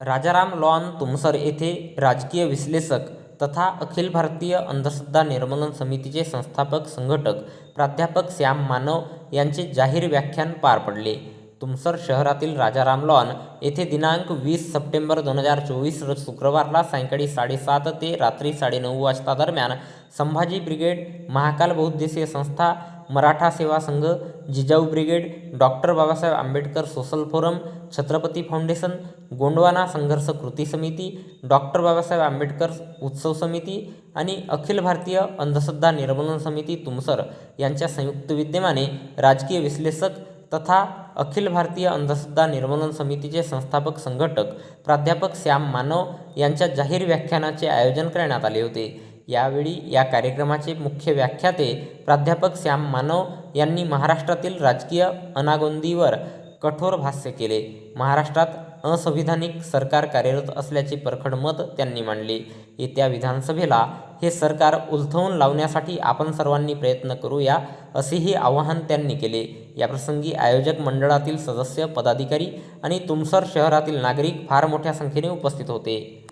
Rajaram lawn Tumsar येथे राजकीय विश्लेषक तथा अखिल भारतीय अंधश्रद्धा निर्मूलन समितीचे संस्थापक संघटक प्राध्यापक श्याम मानव यांचे जाहीर व्याख्यान पार पडले. तुमसर शहरातील राजाराम लॉन येथे दिनांक वीस सप्टेंबर दोन हजार चोवीस रोज शुक्रवारला सायंकाळी साडेसात ते रात्री साडेनऊ वाजता दरम्यान संभाजी ब्रिगेड महाकाल बहुउद्देशीय संस्था Maratha Seva Sangh Jijau brigade doctor Babasaheb Ambedkar social forum Chhatrapati foundation Gondwana Sangharsh Kruti Samiti doctor Babasaheb Ambedkar उत्सव समिती आणि अखिल भारतीय अंधश्रद्धा निर्मूलन समिती तुमसर यांच्या संयुक्त विद्यमाने राजकीय विश्लेषक तथा अखिल भारतीय अंधश्रद्धा निर्मूलन समितीचे संस्थापक संघटक प्राध्यापक श्याम मानव यांच्या जाहीर व्याख्यानाचे आयोजन करण्यात आले होते. यावेळी या कार्यक्रमाचे मुख्य व्याख्याते प्राध्यापक श्याम मानव यांनी महाराष्ट्रातील राजकीय अनागोंदीवर कठोर भाष्य केले. महाराष्ट्रात असंविधानिक सरकार कार्यरत असल्याचे परखड मत त्यांनी मांडले. येत्या विधानसभेला हे सरकार उलथवून लावण्यासाठी आपण सर्वांनी प्रयत्न करूया असेही आवाहन त्यांनी केले. याप्रसंगी आयोजक मंडळातील सदस्य पदाधिकारी आणि तुमसर शहरातील नागरिक फार मोठ्या संख्येने उपस्थित होते.